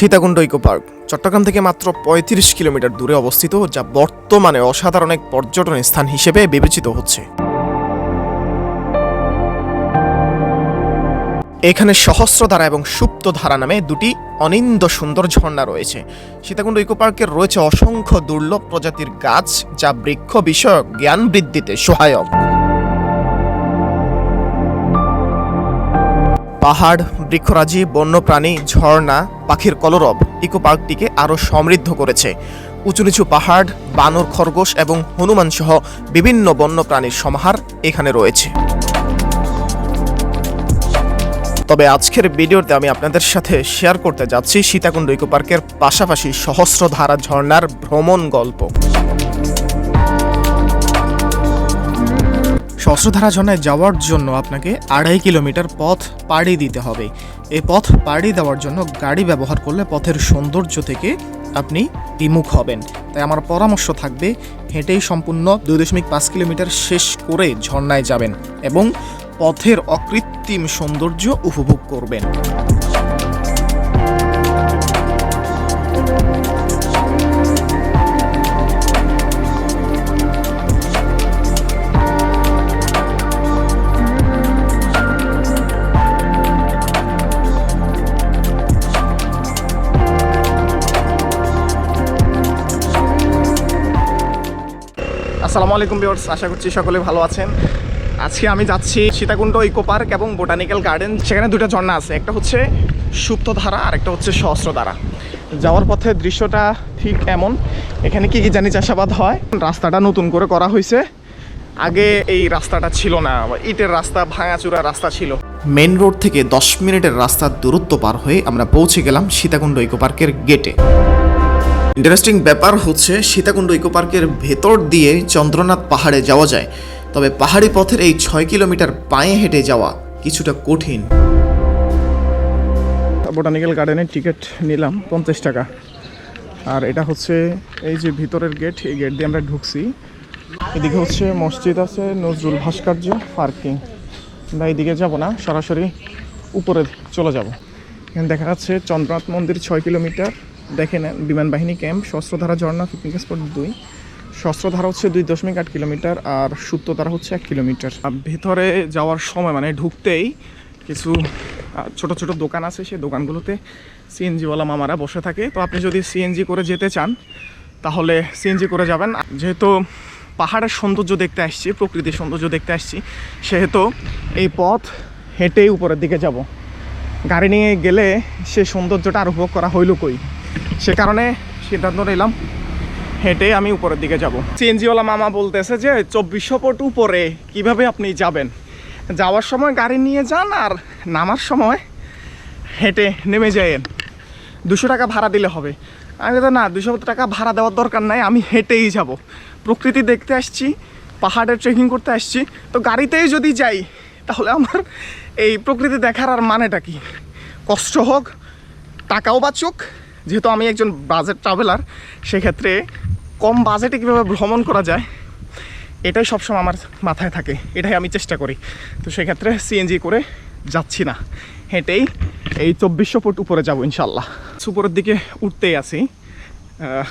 Sitakunda eco park. Chittagong থেকে মাত্র পঁয়ত্রিশ কিলোমিটার দূরে অবস্থিত, যা বর্তমানে অসাধারণ এক পর্যটন স্থান হিসেবে বিবেচিত হচ্ছে। এখানে সহস্রধারা এবং সুপ্তধারা নামে দুটি অনিন্দ সুন্দর ঝর্ণা রয়েছে। সীতাকুণ্ড ইকো পার্কের রয়েছে অসংখ্য দুর্লভ প্রজাতির গাছ, যা বৃক্ষ বিষয়ক জ্ঞান বৃদ্ধিতে সহায়ক। পাহাড়, বৃক্ষরাজি, বন্যপ্রাণী, ঝর্ণা, পাখির কলরব ইকো পার্কটিকে আরও সমৃদ্ধ করেছে। উঁচু নিচু পাহাড়, বানর খরগোশ এবং হনুমান সহ বিভিন্ন বন্যপ্রাণীর সমাহার এখানে রয়েছে। তবে আজকের ভিডিওতে আমি আপনাদের সাথে শেয়ার করতে যাচ্ছি সীতাকুণ্ড ইকো পার্কের পাশাপাশি সহস্রধারা ঝর্ণার ভ্রমণ গল্প। সহস্রধারা ঝর্ণায় যাওয়ার জন্য আপনাকে আড়াই কিলোমিটার পথ পাড়ি দিতে হবে। এই পথ পাড়ি দেওয়ার জন্য গাড়ি ব্যবহার করলে পথের সৌন্দর্য থেকে আপনি বিমুখ হবেন। তাই আমার পরামর্শ থাকবে, হেঁটেই সম্পূর্ণ দুই দশমিক পাঁচ কিলোমিটার শেষ করে ঝর্ণায় যাবেন এবং পথের অকৃত্রিম সৌন্দর্য উপভোগ করবেন। আসসালামু আলাইকুম ভিউয়ার্স, আশা করছি সকলে ভালো আছেন। আজকে আমি যাচ্ছি সীতাকুণ্ড ইকো পার্ক এবং বোটানিক্যাল গার্ডেন। সেখানে দুটো ঝর্ণা আছে, একটা হচ্ছে সুপ্তধারা আর একটা হচ্ছে সহস্রধারা। যাওয়ার পথে দৃশ্যটা ঠিক এমন। এখানে কি কি জানি চাষাবাদ হয়। রাস্তাটা নতুন করে করা হয়েছে। আগে এই রাস্তাটা ছিল না, ইটের রাস্তা ভাঙাচুরা রাস্তা ছিল। মেন রোড থেকে দশ মিনিটের রাস্তার দূরত্ব পার হয়ে আমরা পৌঁছে গেলাম সীতাকুণ্ড ইকো পার্কের গেটে। ইন্টারেস্টিং ব্যাপার হচ্ছে সীতাকুণ্ড ইকো পার্কের ভেতর দিয়ে চন্দ্রনাথ পাহাড়ে যাওয়া যায়। তবে পাহাড়ি পথের এই ছয় কিলোমিটার পায়ে হেঁটে যাওয়া কিছুটা কঠিন। বোটানিক্যাল গার্ডেনের টিকিট নিলাম পঞ্চাশ টাকা। আর এটা হচ্ছে এই যে ভিতরের গেট এই গেট দিয়ে আমরা ঢুকছি। এদিকে হচ্ছে মসজিদ আছে, নজরুল ভাস্কর্য পার্কিং। আমরা এইদিকে যাব না, সরাসরি উপরে চলে যাব। এখানে দেখা যাচ্ছে চন্দ্রনাথ মন্দির ছয় কিলোমিটার। দেখে নেন বিমান বাহিনী ক্যাম্প শস্ত্রধারা ঝর্ণা পিকনিক স্পট দুই। শস্ত্রধারা হচ্ছে দুই দশমিক আট কিলোমিটার আর সুপ্তধারা হচ্ছে এক কিলোমিটার। ভেতরে যাওয়ার সময় মানে ঢুকতেই কিছু ছোট ছোট দোকান আছে, সেই দোকানগুলোতে সিএনজিওয়ালা মামারা বসে থাকে। তো আপনি যদি সিএনজি করে যেতে চান, তাহলে সিএনজি করে যাবেন। যেহেতু পাহাড়ের সৌন্দর্য দেখতে আসছি, প্রকৃতির সৌন্দর্য দেখতে আসছি, সেহেতু এই পথ হেঁটেই উপরের দিকে যাব। গাড়ি নিয়ে গেলে সে সৌন্দর্যটা আর উপভোগ করা হইল কই? সে কারণে সিদ্ধান্ত নিলাম, হেঁটে আমি উপরের দিকে যাব। সিএনজিওয়ালা মামা বলতেছে যে, চব্বিশশো ফুট উপরে কীভাবে আপনি যাবেন? যাওয়ার সময় গাড়ি নিয়ে যান আর নামার সময় হেঁটে নেমে যায়েন দুশো টাকা ভাড়া দিলে হবে। আমি তো না, দুশো টাকা ভাড়া দেওয়ার দরকার নাই, আমি হেঁটেই যাব। প্রকৃতি দেখতে আসছি, পাহাড়ে ট্রেকিং করতে আসছি। তো গাড়িতেই যদি যাই, তাহলে আমার এই প্রকৃতি দেখার আর মানেটা কি? কষ্ট হোক, টাকাও বাঁচুক যেহেতু আমি একজন বাজেট ট্রাভেলার সেক্ষেত্রে কম বাজেটে কীভাবে ভ্রমণ করা যায়, এটাই সবসময় আমার মাথায় থাকে। এটাই আমি চেষ্টা করি। তো সেক্ষেত্রে সিএনজি করে যাচ্ছি না। হেঁটেই এই চব্বিশশো ফুট উপরে যাব ইনশাল্লাহ উপরের দিকে উঠতেই আছি।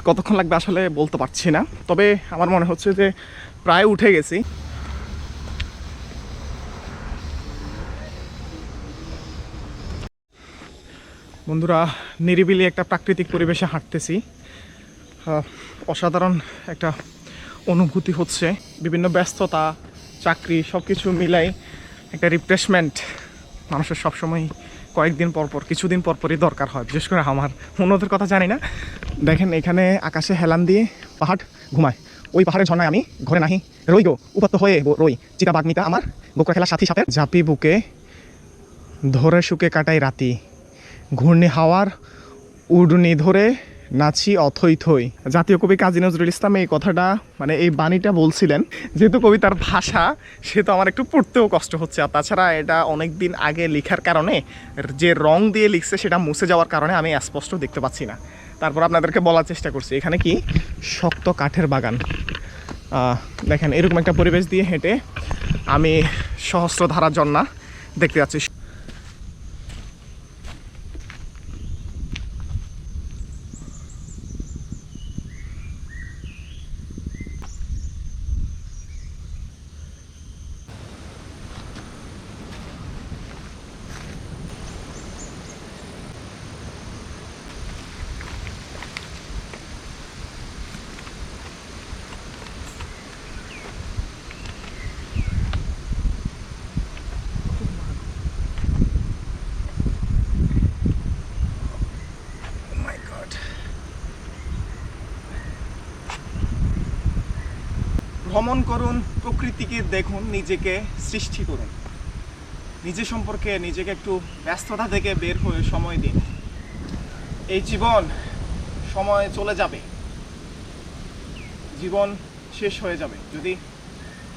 কতক্ষণ লাগবে আসলে বলতে পারছি না। তবে আমার মনে হচ্ছে যে প্রায় উঠে গেছি। বন্ধুরা, নিরিবিলি একটা প্রাকৃতিক পরিবেশে হাঁটতেছি। অসাধারণ একটা অনুভূতি হচ্ছে। বিভিন্ন ব্যস্ততা, চাকরি সব কিছু মিলাই একটা রিফ্রেশমেন্ট মানুষের সবসময় কয়েকদিন পর পর, কিছুদিন পর পরই দরকার হয়। বিশেষ করে আমার অন্যদের কথা জানি না। দেখেন, এখানে আকাশে হেলান দিয়ে পাহাড় ঘুমায়। ওই পাহাড়ের ঝর্ণায় আমি ঘরে নাহি। রই গো, উপাত্ত হয়ে রই। চিতা বাগনিতা আমার গোকরা খেলা সাথী সাথে। ঝাঁপি বুকে, ধরে শুকে কাটাই রাতি। ঘূর্ণি হাওয়ার উডনি ধরে নাচি অথই থই। জাতীয় কবি কাজী নজরুল ইসলাম এই কথাটা মানে এই বাণীটা বলছিলেন। যেহেতু কবিতার ভাষা সে তো আমার একটু পড়তেও কষ্ট হচ্ছে। আর তাছাড়া এটা অনেক দিন আগে লেখার কারণে যে রং দিয়ে লিখছে সেটা মুছে যাওয়ার কারণে আমি স্পষ্ট দেখতে পাচ্ছি না। তারপর আপনাদেরকে বলার চেষ্টা করছি। এখানে কি? শক্ত কাঠের বাগান। দেখেন, এরকম একটা পরিবেশ দিয়ে হেঁটে আমি সহস্র সহস্রধারা জন্না দেখতে যাচ্ছি। ভ্রমণ করুন, প্রকৃতিকে দেখুন, নিজেকে সৃষ্টি করুন। নিজে সম্পর্কে নিজেকে একটু ব্যস্ততা থেকে বের হয়ে সময় দিন। এই জীবন সময় চলে যাবে। জীবন শেষ হয়ে যাবে। যদি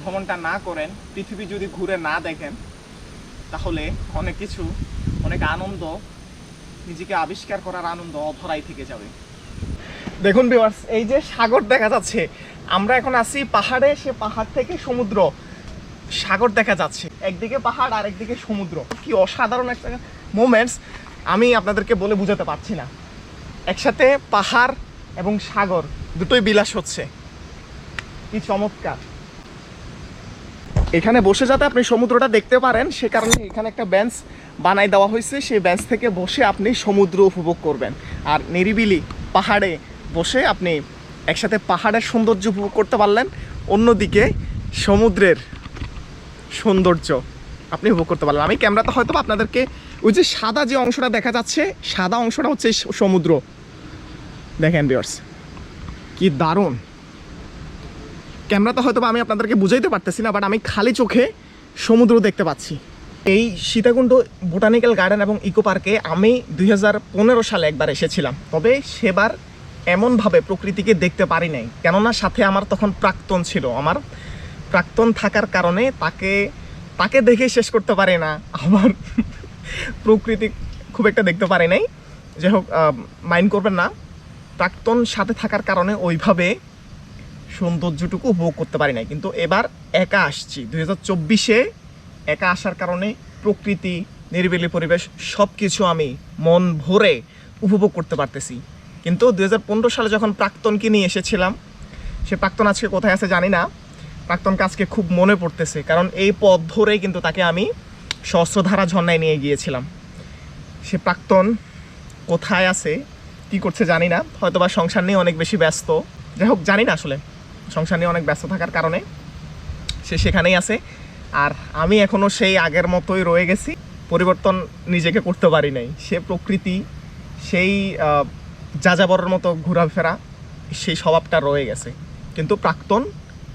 ভ্রমণটা না করেন, পৃথিবী যদি ঘুরে না দেখেন, তাহলে অনেক কিছু, অনেক আনন্দ, নিজেকে আবিষ্কার করার আনন্দ অধরাই থেকে যাবে। দেখুন ভিউয়ার্স এই যে সাগর দেখা যাচ্ছে আমরা এখন আছি পাহাড়ে, সে পাহাড় থেকে সমুদ্র, সাগর দেখা যাচ্ছে। একদিকে পাহাড় আর একদিকে সমুদ্র। কি অসাধারণ একটা মোমেন্টস আমি আপনাদেরকে বলে বোঝাতে পারছি না। একসাথে পাহাড় এবং সাগর, দুটোই বিলাস হচ্ছে। কি চমৎকার। এখানে বসে যাতে আপনি সমুদ্রটা দেখতে পারেন, সে কারণে এখানে একটা বেঞ্চ বানাই দেওয়া হয়েছে। সেই বেঞ্চ থেকে বসে আপনি সমুদ্র উপভোগ করবেন। আর নিরিবিলি পাহাড়ে বসে আপনি একসাথে পাহাড়ের সৌন্দর্য উপভোগ করতে পারলেন। অন্যদিকে সমুদ্রের সৌন্দর্য আপনি উপভোগ করতে পারলেন। আমি ক্যামেরাতে হয়তো আপনাদেরকে ওই যে সাদা যে অংশটা দেখা যাচ্ছে, সাদা অংশটা হচ্ছে সমুদ্র। দেখেন বিয়ার্স কি দারুণ। ক্যামেরাতে হয়তো আমি আপনাদেরকে বুঝাইতে পারতেছি না বাট আমি খালি চোখে সমুদ্র দেখতে পাচ্ছি। এই সীতাকুণ্ড বোটানিক্যাল গার্ডেন এবং ইকো পার্কে আমি দুই হাজার পনেরো সালে একবার এসেছিলাম। তবে সেবার এমনভাবে প্রকৃতিকে দেখতে পারি নাই। কেননা সাথে আমার তখন প্রাক্তন ছিল। আমার প্রাক্তন থাকার কারণে তাকে তাকে দেখে শেষ করতে পারি না। আমার প্রকৃতি খুব একটা দেখতে পারি নাই। যাই হোক মাইন্ড করবেন না। প্রাক্তন সাথে থাকার কারণে ওইভাবে সৌন্দর্যটুকু উপভোগ করতে পারি নাই। কিন্তু এবার একা আসছি। দুই হাজার চব্বিশে একা আসার কারণে প্রকৃতি, নিরিবিলি পরিবেশ সব কিছু আমি মন ভরে উপভোগ করতে পারতেছি। কিন্তু দু হাজার পনেরো সালে যখন প্রাক্তনকে নিয়ে এসেছিলাম, সে প্রাক্তন আজকে কোথায় আছে জানি না, প্রাক্তনকে আজকে খুব মনে পড়তেছে, কারণ এই পথ ধরেই কিন্তু তাকে আমি সহস্রধারা ঝর্ণায় নিয়ে গিয়েছিলাম। সে প্রাক্তন কোথায় আছে, কি করছে জানি না হয়তো বা সংসার নিয়ে অনেক বেশি ব্যস্ত। যাই হোক, জানি না আসলে, সংসার নিয়ে অনেক ব্যস্ত থাকার কারণে সে সেখানেই আছে, আর আমি এখনও সেই আগের মতোই রয়ে গেছি। পরিবর্তন নিজেকে করতে পারি নাই। সে প্রকৃতি, সেই যাযাবরের মতো ঘোরাফেরা, সেই স্বভাবটা রয়ে গেছে। কিন্তু প্রাক্তন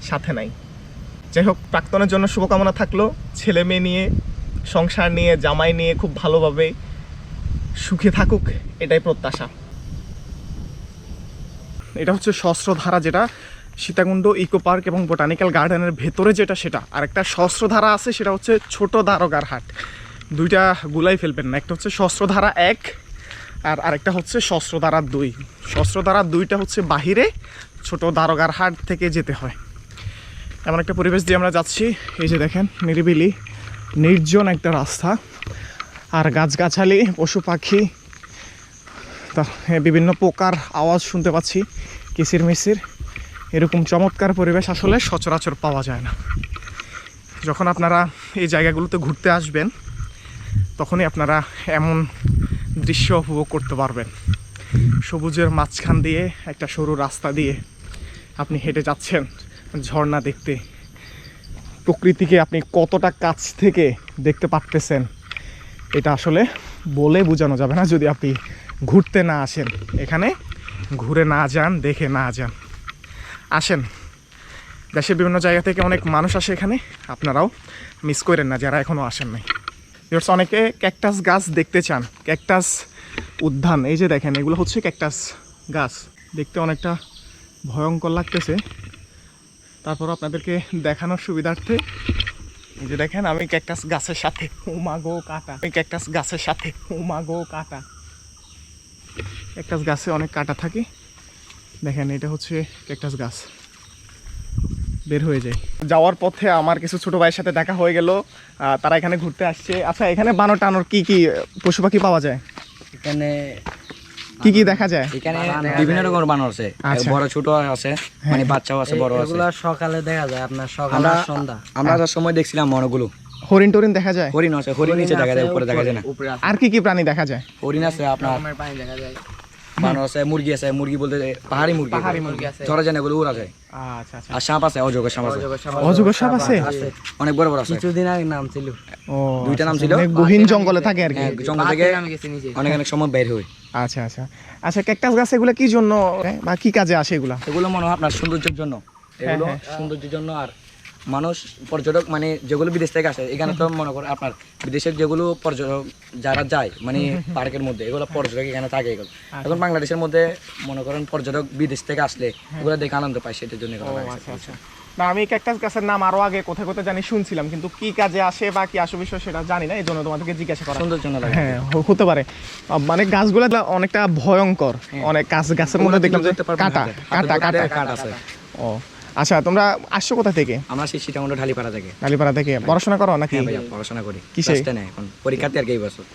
সাথে নাই। যাই হোক, প্রাক্তনের জন্য শুভকামনা থাকল। ছেলে মেয়ে নিয়ে, সংসার নিয়ে, জামাই নিয়ে খুব ভালোভাবে সুখে থাকুক, এটাই প্রত্যাশা। এটা হচ্ছে সহস্রধারা যেটা সীতাকুণ্ড, ইকো পার্ক এবং বোটানিক্যাল গার্ডেনের ভেতরে যেটা সেটা। আর একটা সহস্রধারা আছে, সেটা হচ্ছে ছোট দ্বারকার হাট। দুইটা গুলাই ফেলবেন না, একটা হচ্ছে সহস্রধারা এক আর আরেকটা হচ্ছে সহস্রধারা দুই। সহস্রধারা দুইটা হচ্ছে বাহিরে, ছোট দারোগার হাট থেকে যেতে হয়। এমন একটা পরিবেশ দিয়ে আমরা যাচ্ছি। এই যে দেখেন, নিরিবিলি, নির্জন একটা রাস্তা। আর গাছগাছালি, পশু পাখি, তা বিভিন্ন পোকার আওয়াজ শুনতে পাচ্ছি কিসির মিসির এরকম চমৎকার পরিবেশ আসলে সচরাচর পাওয়া যায় না। যখন আপনারা এই জায়গাগুলোতে ঘুরতে আসবেন, তখনই আপনারা এমন দৃশ্য উপভোগ করতে পারবেন। সবুজের মাঝখান দিয়ে, একটা সরু রাস্তা দিয়ে আপনি হেঁটে যাচ্ছেন ঝর্ণা দেখতে। প্রকৃতিকে আপনি কতটা কাছ থেকে দেখতে পারতেছেন, এটা আসলে বলে বোঝানো যাবে না যদি আপনি ঘুরতে না আসেন। এখানে ঘুরে না যান, দেখে না যান। আসেন। দেশের বিভিন্ন জায়গা থেকে অনেক মানুষ আসে এখানে। আপনারাও মিস করেন না যারা এখনও আসেন নাই। Viewers, অনেকে ক্যাকটাস গাছ দেখতে চান। ক্যাকটাস উদ্যান এই যে দেখেন এগুলো হচ্ছে ক্যাকটাস গাছ। দেখতে অনেকটা ভয়ঙ্কর লাগতেছে। তারপর আপনাদেরকে দেখানোর সুবিধার্থে এই যে দেখেন আমি ক্যাকটাস গাছের সাথে উমাগো কাটা। আমি ক্যাকটাস গাছের সাথে উমাগো কাটা। ক্যাকটাস গাছে অনেক কাটা থাকে। দেখেন এটা হচ্ছে ক্যাকটাস গাছ। বের হয়ে যায়। যাওয়ার পথে আমার কিছু ছোট ভাইয়ের সাথে দেখা হয়ে গেল তারা এখানে ঘুরতে আসছে। আচ্ছা এখানে বানর টানোর কি কি পশু পাখি পাওয়া যায়? এখানে কি কি দেখা যায়? এখানে বিভিন্ন রকমের বানর আছে। আচ্ছা। বড় ছোট আছে মানে বাচ্চাও আছে বড় আছে। এগুলা সকালে দেখা যায় আপনার সকাল সন্ধ্যা। আমরা যার সময় দেখছিলাম মনগুলো হরিণ টরিণ দেখা যায়? হরিণ আছে হরিণ নিচে দেখা যায় উপরে দেখা যায় না। আর কি কি প্রাণী দেখা যায়? হরিণ আছে আপনার দেখা যায়। বানর আছে মুরগি আছে মুরগি বলতে পাহাড়ি মুরগি পাহাড়ি মুরগি আছে। ধরা যায় না উড়া যায়। আচ্ছা আচ্ছা। আর সাপ আছে অজগর সাপ আছে। অজগর সাপ আছে। অনেক বড় বড় আছে। কিছুদিন আগে নাম ছিল। ও দুইটা নাম ছিল? মানে গহীন জঙ্গলে থাকে আর কি। হ্যাঁ জঙ্গল থেকে অনেক অনেক সময় বের হয়। আচ্ছা আচ্ছা। আচ্ছা ক্যাকটাস গাছ এগুলো কি জন্য বা কি কাজে আসে এগুলা? এগুলো মনে হয় আপনার সৌন্দর্যের জন্য। এগুলো হ্যাঁ। সৌন্দর্যের জন্য আর মানুষ পর্যটক মানে যেগুলো বিদেশ থেকে আসে এখানে তো মনে করেন আপনার বিদেশের যেগুলো পর্যটক যারা যায় মানে পার্কের মধ্যে এগুলো পর্যটক এখানে থাকে এগুলো। আচ্ছা। এখন বাংলাদেশের মধ্যে মনে করেন পর্যটক বিদেশ থেকে আসলে এগুলো দেখে আনন্দ পায় সেটার জন্য। আচ্ছা আচ্ছা। না আমি ক্যাকটাস গাছের নাম আরও আগে কোথায় কোথায় জানি শুনছিলাম কিন্তু কি কাজে আসে বা কি আসে বিষয় সেটা জানি না এই জন্য তোমাদেরকে জিজ্ঞাসা করা। সুন্দর জন্য হ্যাঁ হতে পারে। মানে গাছগুলো অনেকটা ভয়ঙ্কর। অনেক গাছ গাছের মধ্যে দেখলাম যে পারবেন কাটা। কাটা কাটা আছে। ও। আচ্ছা তোমরা আসছো কোথা থেকে? আমরা সেই সীতাকুণ্ড ঢালিপাড়া থেকে। ঢালিপাড়া থেকে। পড়াশোনা করো নাকি? হ্যাঁ ভাইয়া পড়াশোনা করি। কিসে? নেই এখন পরীক্ষার্থী আর কি বছর।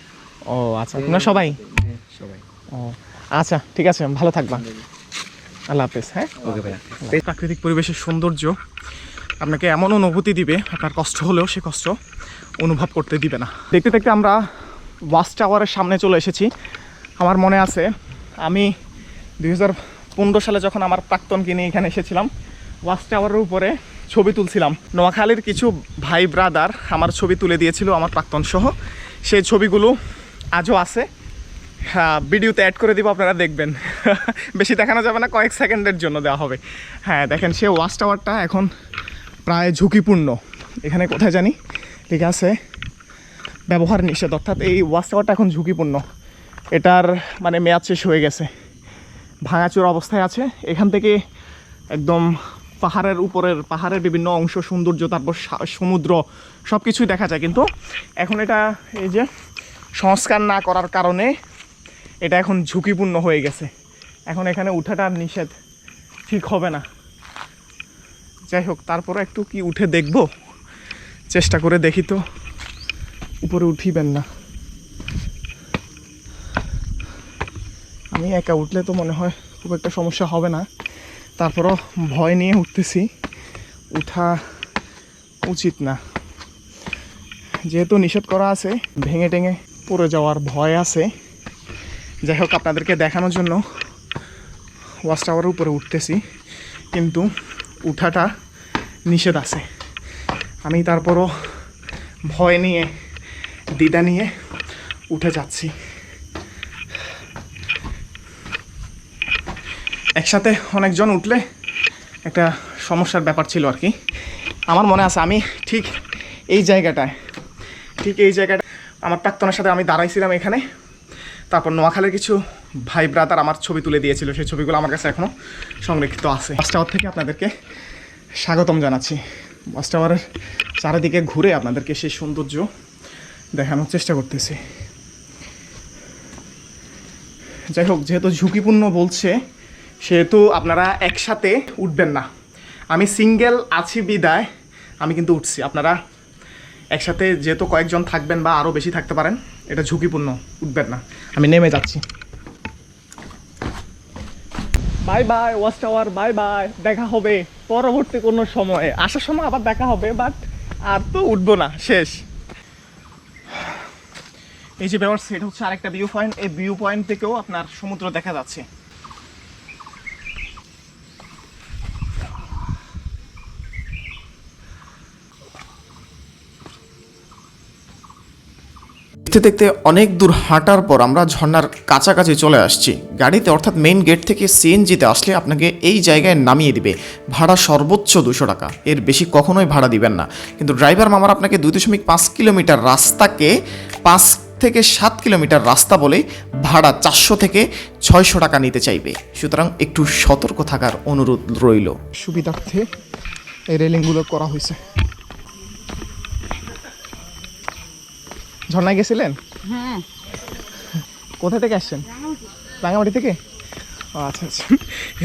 ও আচ্ছা তোমরা সবাই? সবাই। ও আচ্ছা ঠিক আছে ভালো থাকবা। আল্লাহ হাফেজ হ্যাঁ? ওকে ভাইয়া। এই প্রাকৃতিক পরিবেশের সৌন্দর্য আপনাকে এমন অনুভূতি দিবে আপনার কষ্ট হলেও সে কষ্ট অনুভব করতে দিবে না। দেখতে দেখতে আমরা ওয়াচ টাওয়ারের সামনে চলে এসেছি। আমার মনে আছে আমি দুই হাজার পনেরো সালে যখন আমার প্রাক্তনকে নিয়ে এখানে এসেছিলাম ওয়াচ টাওয়ারের উপরে ছবি তুলছিলাম। নোয়াখালীর কিছু ভাই ব্রাদার আমার ছবি তুলে দিয়েছিল আমার প্রাক্তন সহ। সেই ছবিগুলো আজও আছে। হ্যাঁ ভিডিওতে অ্যাড করে দিব, আপনারা দেখবেন। বেশি দেখানো যাবে না, কয়েক সেকেন্ডের জন্য দেওয়া হবে। হ্যাঁ দেখেন সে ওয়াচ টাওয়ারটা এখন প্রায় ঝুঁকিপূর্ণ। এখানে কোথায় জানি? ঠিক আছে। ব্যবহার নিষেধ, অর্থাৎ এই ওয়াচ টাওয়ারটা এখন ঝুঁকিপূর্ণ। এটার মানে মেয়াদ শেষ হয়ে গেছে। ভাঙাচোর অবস্থায় আছে। এখান থেকে একদম পাহাড়ের উপরের, পাহাড়ের বিভিন্ন অংশ, সৌন্দর্য, তারপর সমুদ্র সব কিছুই দেখা যায়। কিন্তু এখন এটা এই যে সংস্কার না করার কারণে এটা এখন ঝুঁকিপূর্ণ হয়ে গেছে। এখন এখানে উঠাটা নিষেধ ঠিক হবে না। যাই হোক, তারপরে একটু কি উঠে দেখব। চেষ্টা করে দেখি তো, উপরে উঠিবেন না। আমি একা উঠলে তো মনে হয় খুব একটা সমস্যা হবে না। তারপরও ভয় নিয়ে উঠতেছি। উঠা উচিত না। যেহেতু নিষেধ করা আছে, ভেঙে টেঙে পড়ে যাওয়ার ভয় আছে। যাই হোক, আপনাদেরকে দেখানোর জন্য ওয়াচ টাওয়ারের উপরে উঠতেছি। কিন্তু উঠাটা নিষেধ আছে। আমি তারপরও ভয় নিয়ে, দ্বিধা নিয়ে উঠে যাচ্ছি। একসাথে অনেকজন উঠলে একটা সমস্যার ব্যাপার ছিল আর কি। আমার মনে আছে আমি ঠিক এই জায়গাটায়, ঠিক এই জায়গাটা আমার প্রাক্তনের সাথে আমি দাঁড়াইছিলাম এখানে। তারপর নোয়াখালীর কিছু ভাই ব্রাদার আমার ছবি তুলে দিয়েছিল। সেই ছবিগুলো আমার কাছে এখনও সংরক্ষিত আছে। বাস টাওয়ার থেকে আপনাদেরকে স্বাগতম জানাচ্ছি। বাস টাওয়ারের চারিদিকে ঘুরে আপনাদেরকে সেই সৌন্দর্য দেখানোর চেষ্টা করতেছি। যাই হোক, যেহেতু ঝুঁকিপূর্ণ বলছে সেহেতু আপনারা একসাথে উঠবেন না। আমি সিঙ্গেল আছি বিদায় আমি কিন্তু উঠছি। আপনারা একসাথে যেহেতু কয়েকজন থাকবেন বা আরও বেশি থাকতে পারেন এটা ঝুঁকিপূর্ণ উঠবেন না। আমি নেমে যাচ্ছি। Bye bye watch tower bye bye দেখা হবে পরবর্তী কোনো সময়ে। আসার সময় আবার দেখা হবে বাট আর তো উঠবো না শেষ। এই যে ব্যাপার সেটা হচ্ছে আরেকটা ভিউ পয়েন্ট এই ভিউ পয়েন্ট থেকেও আপনার সমুদ্র দেখা যাচ্ছে। দেখতে দেখতে অনেক দূর হাঁটার পর আমরা ঝর্নার কাছাকাছি চলে আসছি। গাড়িতে অর্থাৎ মেইন গেট থেকে সিএনজিতে আসলে আপনাকে এই জায়গায় নামিয়ে দিবে। ভাড়া সর্বোচ্চ দুশো টাকা। এর বেশি কখনোই ভাড়া দিবেন না। কিন্তু ড্রাইভার মামার আপনাকে দুই দশমিক পাঁচ কিলোমিটার রাস্তাকে পাঁচ থেকে সাত কিলোমিটার রাস্তা বলে ভাড়া চারশো থেকে ছয়শো টাকা নিতে চাইবে। সুতরাং একটু সতর্ক থাকার অনুরোধ রইল। সুবিধার্থে এই রেলিংগুলো করা হয়েছে। ঝর্ণায় গেছিলেন? হ্যাঁ। কোথা থেকে আসছেন? রাঙামাটি। থেকে? আচ্ছা আচ্ছা।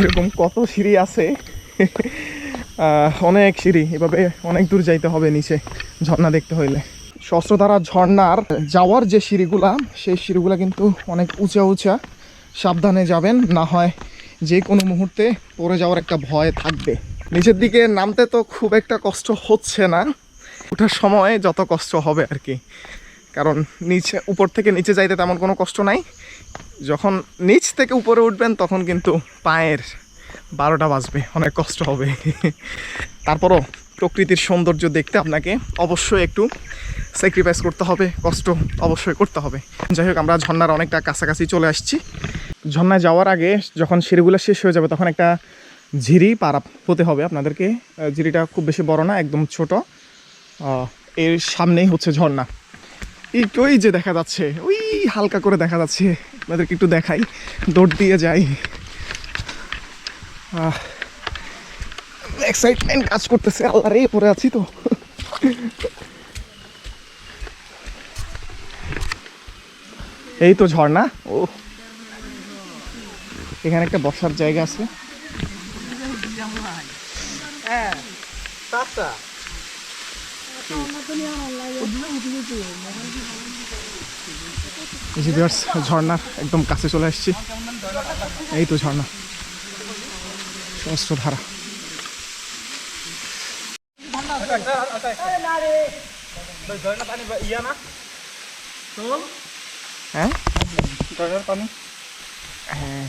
এরকম কত সিঁড়ি আছে? অনেক সিঁড়ি। এভাবে অনেক দূর যাইতে হবে নিচে ঝর্ণা দেখতে হইলে। সহস্রধারা ঝর্ণার যাওয়ার যে সিঁড়িগুলা সেই সিঁড়িগুলা কিন্তু অনেক উঁচা উঁচা। সাবধানে যাবেন না হয় যে কোনো মুহূর্তে পড়ে যাওয়ার একটা ভয় থাকবে। নিচের দিকে নামতে তো খুব একটা কষ্ট হচ্ছে না। ওঠার সময় যত কষ্ট হবে আর কি। কারণ নিচে, উপর থেকে নিচে যাইতে তেমন কোনো কষ্ট নাই। যখন নিচ থেকে উপরে উঠবেন, তখন কিন্তু পায়ের বারোটা বাজবে, অনেক কষ্ট হবে। তারপরও প্রকৃতির সৌন্দর্য দেখতে আপনাকে অবশ্যই একটু স্যাক্রিফাইস করতে হবে, কষ্ট অবশ্যই করতে হবে। যাই হোক, আমরা ঝর্ণার অনেকটা কাছাকাছি চলে আসছি। ঝর্ণায় যাওয়ার আগে যখন সিঁড়িগুলো শেষ হয়ে যাবে, তখন একটা ঝিরি পারা হতে হবে আপনাদেরকে। ঝিরিটা খুব বেশি বড় না, একদম ছোট। এর সামনেই হচ্ছে ঝর্ণা। একটু ওই যে দেখা যাচ্ছে ওই হালকা করে দেখা যাচ্ছে। আপনাদেরকে একটু দেখাই দৌড় দিয়ে যাই। এক্সাইটমেন্ট কাজ করতেছে আল্লাহ রে পরে আছি তো। এই তো ঝর্ণা ও। এখানে একটা বসার জায়গা আছে। এই ঝর্ণার একদম কাছে চলে আসছি। এই তো ঝর্ণা। সহস্র ধারা। হ্যাঁ? হ্যাঁ।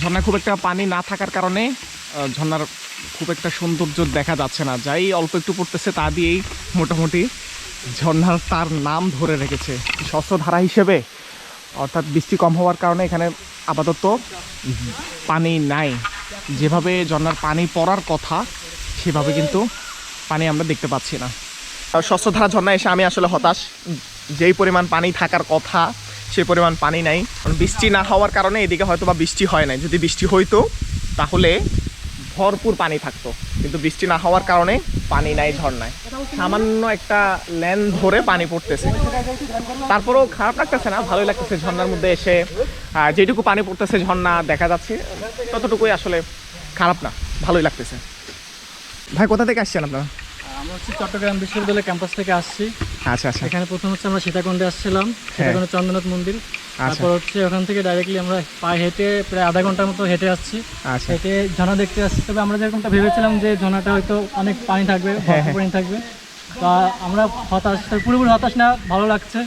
ঝর্ণায় খুব একটা পানি না থাকার কারণে ঝর্ণার খুব একটা সৌন্দর্য দেখা যাচ্ছে না। যাই অল্প একটু পড়তেছে তা দিয়েই মোটামুটি ঝর্ণার তার নাম ধরে রেখেছে। ধারা হিসেবে অর্থাৎ বৃষ্টি কম হওয়ার কারণে এখানে আপাতত পানি নাই। যেভাবে ঝর্ণার পানি পড়ার কথা, সেভাবে কিন্তু পানি আমরা দেখতে পাচ্ছি না। ধারা ঝর্ণা এসে আমি আসলে হতাশ। যেই পরিমাণ পানি থাকার কথা সেই পরিমাণ পানি নাই। কারণ বৃষ্টি না হওয়ার কারণে এদিকে হয়তো বা বৃষ্টি হয় নাই। যদি বৃষ্টি হইতো, তাহলে ভরপুর পানি থাকতো। কিন্তু বৃষ্টি না হওয়ার কারণে পানি নাই ঝর্ণায় সামান্য একটা ল্যান ধরে পানি পড়তেছে। তারপরেও খারাপ লাগতেছে না ভালোই লাগতেছে ঝর্ণার মধ্যে এসে। যেটুকু পানি পড়তেছে ঝর্ণা দেখা যাচ্ছে ততটুকুই আসলে খারাপ না ভালোই লাগতেছে। ভাই কোথা থেকে আসছেন আপনারা? আমরা হচ্ছে চট্টগ্রাম বিশ্ববিদ্যালয় ক্যাম্পাস থেকে আসছি। আচ্ছা আচ্ছা। এখানে প্রথম হচ্ছে আমরা সীতাকুণ্ডে আসছিলাম সীতাকুণ্ড চন্দ্রনাথ মন্দির। তারপর হচ্ছে ওখান থেকে ডাইরেক্টলি আমরা পায়ে হেঁটে প্রায় আধা ঘণ্টার মতো হেঁটে আসছি। আচ্ছা। হেঁটে ঝর্ণা দেখতে আসছি। তবে আমরা যেরকমটা ভেবেছিলাম যে ঝর্ণাটা হয়তো অনেক পানি থাকবে ভরপুর পানি থাকবে। তা আমরা হতাশ পুরোপুরি হতাশ না ভালো লাগছে।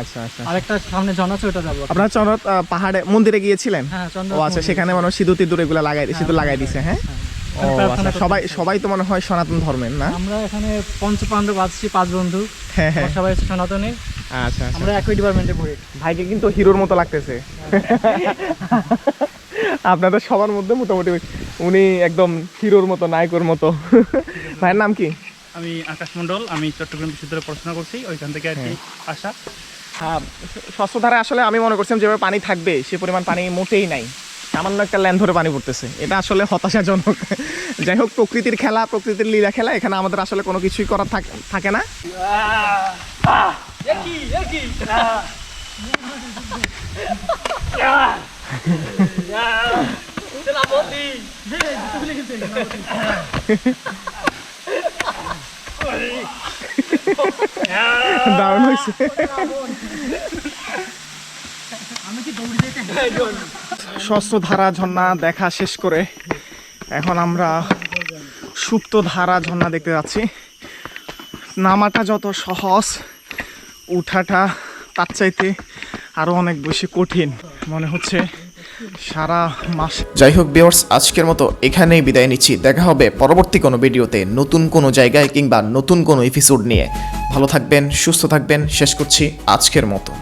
আচ্ছা আচ্ছা। আরেকটা সামনে ঝর্ণা আছে ওটা যাব। আপনারা চন্দ্র পাহাড়ে মন্দিরে গিয়েছিলেন? হ্যাঁ ও আচ্ছা সেখানে মনে হয় সিঁদুর টিঁদুর এগুলো লাগাই সিঁদুর লাগাই দিছে হ্যাঁ। আচ্ছা সবাই সবাই তো মনে হয় সনাতন ধর্মের না? আমরা এখানে পঞ্চ পাণ্ডব আছি পাঁচ বন্ধু হ্যাঁ। হ্যাঁ সবাই আচ্ছা আচ্ছা। আমরা একই ডিপার্টমেন্টে পড়ি। ভাইকে কিন্তু হিরোর মতো লাগতেছে। আপনাদের সবার মধ্যে মোটামুটি উনি একদম হিরোর মতো নায়কের মতো। ভাইয়ের নাম কি? আমি আকাশ মণ্ডল আমি চট্টগ্রাম বিশ্ববিদ্যালয়ে পড়াশোনা করছি ওইখান থেকে আর কি আসা। হ্যাঁ স্বচ্ছধারে আসলে আমি মনে করছিলাম যেভাবে পানি থাকবে সে পরিমাণ পানি মোটেই নাই। সামান্য একটা ল্যান্ড ধরে পানি পড়তেছে। এটা আসলে হতাশাজনক। যাই হোক, প্রকৃতির খেলা, প্রকৃতির লীলা খেলা, এখানে আমাদের আসলে কোনো কিছুই করার থাকে না। দারুণ হয়েছে। ষষ্ঠ ধারা ঝর্ণা দেখা শেষ করে এখন আমরা সুপ্ত ধারা ঝর্ণা দেখতে যাচ্ছি। নামাটা যত সহজ, উঠাটা তার চাইতে আরও অনেক বেশি কঠিন। মনে হচ্ছে সারা মাস যাই হোক বিয়ার্স আজকের মতো এখানেই বিদায় নিচ্ছি। দেখা হবে পরবর্তী কোনো ভিডিওতে নতুন কোনো জায়গায় কিংবা নতুন কোনো এপিসোড নিয়ে। ভালো থাকবেন, সুস্থ থাকবেন, শেষ করছি আজকের মতো।